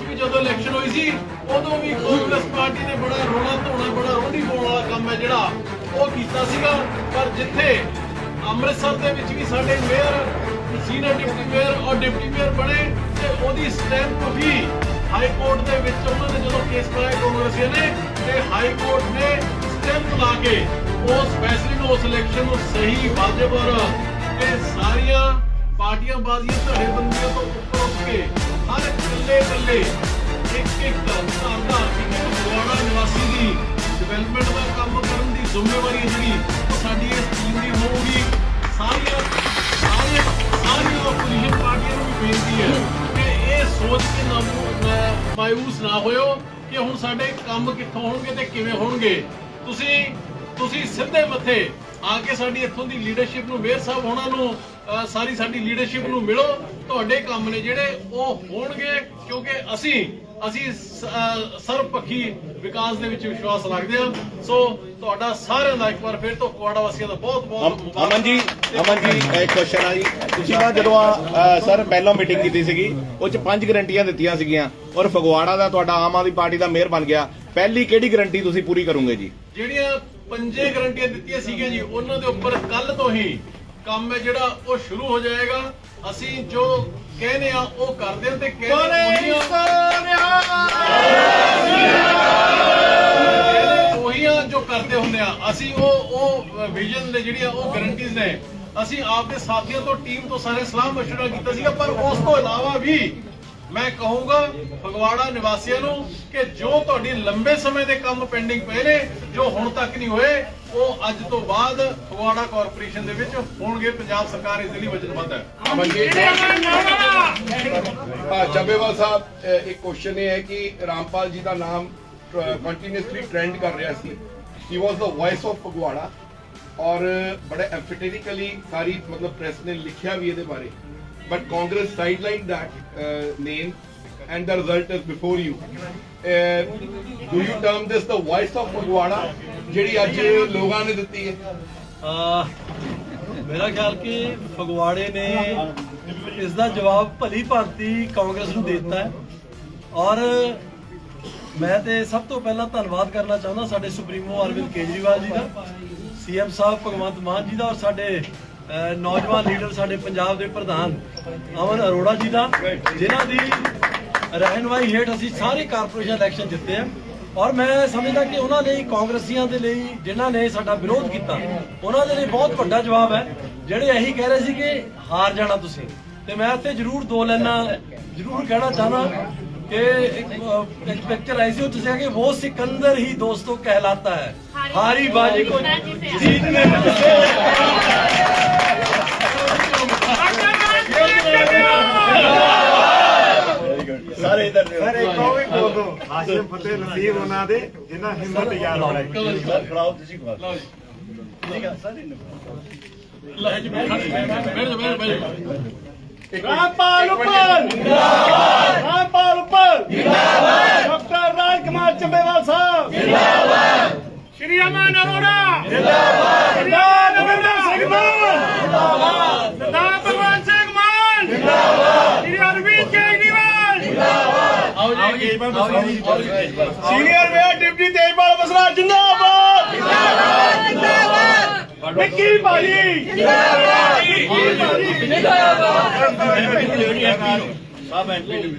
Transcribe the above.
ਵੀ ਜਦੋਂ ਇਲੈਕਸ਼ਨ ਹੋਈ ਸੀ, ਉਦੋਂ ਵੀ ਕਾਂਗਰਸ ਪਾਰਟੀ ਨੇ ਬੜਾ ਰੋਣਾ ਧੋਣਾ, ਬੜਾ ਰੋਣੀ ਪਾਉਣ ਵਾਲਾ ਕੰਮ ਹੈ ਜਿਹੜਾ ਉਹ ਕੀਤਾ ਸੀਗਾ। ਪਰ ਜਿੱਥੇ ਅੰਮ੍ਰਿਤਸਰ ਦੇ ਵਿੱਚ ਵੀ ਸਾਡੇ ਮੇਅਰ ਸੀਨੀਅਰ ਡਿਪਟੀ ਮੇਅਰ ਔਰ ਡਿਪਟੀ ਮੇਅਰ ਬਣੇ ਤੇ ਉਹਦੀ ਸਟੈਂਪ ਵੀ ਹਾਈ ਕੋਰਟ ਦੇ ਵਿੱਚ ਉਹਨਾਂ ਨੇ ਜਦੋਂ ਕੇਸ ਪਾਇਆ ਕਾਂਗਰਸੀਆਂ ਨੇ ਤੇ ਹਾਈ ਕੋਰਟ ਨੇ ਸਟੈਂਪ ਲਾ ਕੇ ਉਸ ਫੈਸਲੇ ਨੂੰ, ਉਸ ਇਲੈਕਸ਼ਨ ਨੂੰ ਸਹੀ ਵਾਜਬ ਔਰ ਇਹ ਸਾਰੀਆਂ ਪਾਰਟੀਆਂ ਬਾਜ਼ੀਆਂ ਧੜੇ ਬੰਦੀਆਂ ਤੋਂ ਉੱਪਰ ਉੱਠ ਕੇ ਹਰ ਇਕੱਲੇ ਇਕੱਲੇ ਇੱਕ ਇੱਕ ਘਰ ਦਾ ਇੱਕ ਇੱਕ ਗਵਾੜਾ ਨਿਵਾਸੀ ਦੀ ਡਿਵੈਲਪਮੈਂਟ ਦਾ ਕੰਮ ਕਰਨ ਦੀ ਜ਼ਿੰਮੇਵਾਰੀ ਜਿਹੜੀ, ਉਹ ਸਾਡੀ ਇਸ ਟੀਮ ਦੀ ਹੋਊਗੀ। ਸਾਰੀਆਂ ਸਾਰੀਆਂ ਸਾਰੀਆਂ ਆਪੋਜੀਸ਼ਨ ਪਾਰਟੀਆਂ ਨੂੰ ਵੀ ਬੇਨਤੀ ਹੈ ਕਿ ਇਹ ਸੋਚ ਕੇ ਨਾ ਮ- ਮਾਯੂਸ ਨਾ ਹੋਇਓ ਕਿ ਹੁਣ ਸਾਡੇ ਕੰਮ ਕਿੱਥੋਂ ਹੋਣਗੇ ਤੇ ਕਿਵੇਂ ਹੋਣਗੇ। ਤੁਸੀਂ ਤੁਸੀਂ ਸਿੱਧੇ ਮੱਥੇ ਆ ਕੇ ਸਾਡੀ ਇੱਥੋਂ ਦੀ ਲੀਡਰਸ਼ਿਪ ਨੂੰ ਵੇਰ ਸਾਹਿਬ ਹੋਣਾ ਨੂੰ ਸਾਰੀ ਸਾਡੀ ਲੀਡਰਸ਼ਿਪ ਨੂੰ ਮਿਲੋ। ਤੁਹਾਡੇ ਕੰਮ ਨੇ ਜਿਹੜੇ ਉਹ ਹੋਣਗੇ ਕਿਉਂਕਿ ਅਸੀਂ ਅਸੀਂ ਸ- ਅ, ਸਰਬਪੱਖੀ ਵਿਕਾਸ ਦੇ ਵਿੱਚ ਵਿਸ਼ਵਾਸ ਰੱਖਦੇ ਹਾਂ। ਸੋ ਤੁਹਾਡਾ ਸਾਰਿਆਂ ਦਾ ਇੱਕ ਵਾਰ ਫਿਰ ਤੋਂ ਕੁਆੜਾ ਵਾਸੀਆਂ ਦਾ ਬਹੁਤ ਬਹੁਤ ਅਮ- ਅਮਨ ਜੀ ਅਮਨ ਜੀ ਇੱਕ ਕੁਐਸਚਨ ਆ ਜੀ। ਤੁਸੀਂ ਨਾ ਜਦੋਂ ਆ ਸਰ ਪਹਿਲਾਂ ਮੀਟਿੰਗ ਕੀਤੀ ਸੀਗੀ ਉਹ ਚ ਪੰਜ ਗਰੰਟੀਆਂ ਦਿੱਤੀਆਂ ਸੀਗੀਆਂ। ਔਰ ਫਗਵਾੜਾ ਦਾ ਤੁਹਾਡਾ ਆਮ ਆਦਮੀ ਪਾਰਟੀ ਦਾ ਮੇਅਰ ਬਣ ਗਿਆ। ਪਹਿਲੀ ਕਿਹੜੀ ਗਰੰਟੀ ਤੁਸੀਂ ਪੂਰੀ ਕਰੋਗੇ ਜੀ? ਜਿਹੜੀਆਂ ਪੰਜੇ ਗਰੰਟੀਆਂ ਦਿੱਤੀਆਂ ਸੀਗੀਆਂ ਜੀ ਉਹਨਾਂ ਦੇ ਉੱਪਰ ਕੱਲ ਤੋਂ ਹੀ ਕੰਮ ਹੈ ਜਿਹੜਾ ਉਹ ਸ਼ੁਰੂ ਹੋ ਜਾਏਗਾ। ਅਸੀਂ ਜੋ ਕਹਿੰਦੇ ਆ ਉਹ ਕਰਦੇ ਹਾਂ ਤੇ ਕਹਿੰਦੇ ਉਹੀ ਆ। ਜੋ ਕਰਦੇ ਹੁੰਦੇ ਆ। ਅਸੀਂ ਉਹ ਉਹ ਵਿਜ਼ਨ ਦੇ ਜਿਹੜੀਆਂ ਉਹ ਗਰੰਟੀਜ਼ ਨੇ। ਅਸੀਂ ਆਪਦੇ ਸਾਥੀਆਂ ਤੋਂ ਟੀਮ ਤੋਂ ਸਾਰੇ ਸਲਾਹ ਮਸ਼ਵਰਾ ਕੀਤਾ ਸੀਗਾ ਪਰ ਉਸ ਤੋਂ ਇਲਾਵਾ ਵੀ ਮੈਂ ਕਹੂੰਗਾ ਫਗਵਾੜਾ ਨਿਵਾਸੀਆਂ ਨੂੰ ਕਿ ਜੋ ਤੁਹਾਡੀ ਲੰਬੇ ਸਮੇਂ ਦੇ ਕੰਮ ਪੈਂਡਿੰਗ ਪਏ ਨੇ ਜੋ ਹੁਣ ਤੱਕ ਨਹੀਂ ਹੋਏ ਉਹ ਅੱਜ ਤੋਂ ਬਾਅਦ ਫਗਵਾੜਾ ਕਾਰਪੋਰੇਸ਼ਨ ਦੇ ਵਿੱਚ ਹੋਣਗੇ ਪੰਜਾਬ ਸਰਕਾਰ ਇਸ ਦੇ ਲਈ ਵਚਨਬੱਧ ਹੈ। ਅਮਨ ਜੀ ਹਾਂ ਚੱਬੇਵਾਲ ਸਾਹਿਬ ਇੱਕ ਕੁਐਸਚਨ ਇਹ ਹੈ ਕਿ ਰਾਮਪਾਲ ਜੀ ਦਾ ਨਾਮ ਕੰਟੀਨਿਊਸਲੀ ਟ੍ਰੈਂਡ ਕਰ ਰਿਹਾ ਸੀ। ਹੀ ਵਾਸ ਦਾ ਵੌਇਸ ਆਫ ਫਗਵਾੜਾ ਔਰ ਬੜੇ ਐਮਫੈਟਿਕਲੀ ਸਾਰੀ ਮਤਲਬ ਪ੍ਰੈਸ ਨੇ ਲਿਖਿਆ ਵੀ ਇਹਦੇ ਬਾਰੇ। But Congress sideline that name and the result is before you. Uh, do you term this the voice of Phagwara ਜਿਹੜੀ ਅੱਜ ਲੋਕਾਂ ਨੇ ਦਿੱਤੀ ਹੈ? ਮੇਰਾ ਖਿਆਲ ਕਿ ਫਗਵਾੜੇ ਨੇ ਇਸ ਦਾ ਜਵਾਬ ਭਲੀ ਭਾਰਤੀ ਕਾਂਗਰਸ ਨੂੰ ਦੇ ਦਿੱਤਾ ਹੈ। ਔਰ ਮੈਂ ਤੇ ਸਭ ਤੋਂ ਪਹਿਲਾਂ ਧੰਨਵਾਦ ਕਰਨਾ ਚਾਹੁੰਦਾ ਸਾਡੇ ਸੁਪਰੀਮੋ ਅਰਵਿੰਦ ਕੇਜਰੀਵਾਲ ਜੀ ਦਾ ਸੀਐਮ ਸਾਹਿਬ ਭਗਵੰਤ ਮਾਨ ਜੀ ਦਾ ਔਰ ਸਾਡੇ ਨੌਜਵਾਨ ਲੀਡਰ ਸਾਡੇ ਪੰਜਾਬ ਦੇ ਪ੍ਰਧਾਨ ਅਮਨ ਅਰੋੜਾ ਜੀ ਦਾ ਜਿਨ੍ਹਾਂ ਦੀ ਰਹਿਨਵਾਈ ਹੇਠ ਅਸੀਂ ਸਾਰੇ ਕਾਰਪੋਰੇਸ਼ਨ ਇਲੈਕਸ਼ਨ ਜਿੱਤੇ ਆ। ਔਰ ਮੈਂ ਸਮਝਦਾ ਕਿ ਉਹਨਾਂ ਲਈ ਕਾਂਗਰਸੀਆਂ ਦੇ ਲਈ ਜਿਨ੍ਹਾਂ ਨੇ ਸਾਡਾ ਵਿਰੋਧ ਕੀਤਾ ਉਹਨਾਂ ਦੇ ਲਈ ਬਹੁਤ ਵੱਡਾ ਜਵਾਬ ਹੈ। ਜਿਹੜੇ ਇਹੀ ਕਹਿ ਰਹੇ ਸੀ ਕਿ ਹਾਰ ਜਾਣਾ ਤੁਸੀਂ ਤੇ ਮੈਂ ਇੱਥੇ ਜ਼ਰੂਰ ਦੋ ਲੈਣਾ ਜ਼ਰੂਰ ਕਹਿਣਾ ਚਾਹਨਾ ਕਿ ਇੱਕ ਪਿਕਚਰ ਆਈ ਸੀ ਉਹ ਤੁਸੀਂ ਕਿ ਉਹ ਸਿਕੰਦਰ ਹੀ ਦੋਸਤੋ ਕਹਿਲਾਤਾ ਹੈ। ਹਾਰੀ ਬਾਜੀ ਕੋ ਜੀਤ ਮੇ ਸਰ ਇੱਕ ਉਹ ਵੀ ਬੋਲ ਦੋ ਹਾਸ਼ਮ ਫਤਿਹ ਨਸੀਬ ਉਹਨਾਂ ਦੇ ਜਿਨ੍ਹਾਂ ਹਿੰਮਤ ਯਾਰ ਬਣਾਈ ਖੜਾਓ ਤੁਸੀਂ ਖੜਾਓ ਲਓ ਜੀ ਬੈਠ ਜਾ ਬੈਠ ਜਾ ਰਾਮਪਾਲ ਉੱਪਰ ਜਿੰਦਾਬਾਦ ਰਾਮਪਾਲ ਉੱਪਰ ਜਿੰਦਾਬਾਦ ਡਾਕਟਰ ਰਾਜਕੁਮਾਰ ਚੰਬੇਵਾਲ ਸਾਹਿਬ ਜਿੰਦਾਬਾਦ ਸ਼੍ਰੀ ਅਮਨ ਅਰੋੜਾ ਜਿੰਦਾਬਾਦ ਸਰਦਾਰ ਨਰਿੰਦਰ ਸਿੰਘ ਮਾਨ ਜਿੰਦਾਬਾਦ ਸਰਦਾਰ ਭਗਵੰਤ ਸਿੰਘ ਮਾਨ ਜਿੰਦਾਬਾਦ ਸ਼੍ਰੀ ਅਰਵਿੰਦ ਕੇਜਰੀਵਾਲ ਜਿੰਦਾਬਾਦ ਆਓ ਜੀ ਆਓ ਜੀ ਆਓ ਜੀ senior mayor deputy Tejpal Basra ਜਿੰਦਾਬਾਦ ਜਿੰਦਾਬਾਦ ਜਿੰਦਾਬਾਦ ਵਿੱਕੀ ਭਾਜੀ ਜਿੰਦਾਬਾਦ ਵਿੱਕੀ ਭਾਜੀ ਰਾਜੂ ਭਾਈ ਵੀ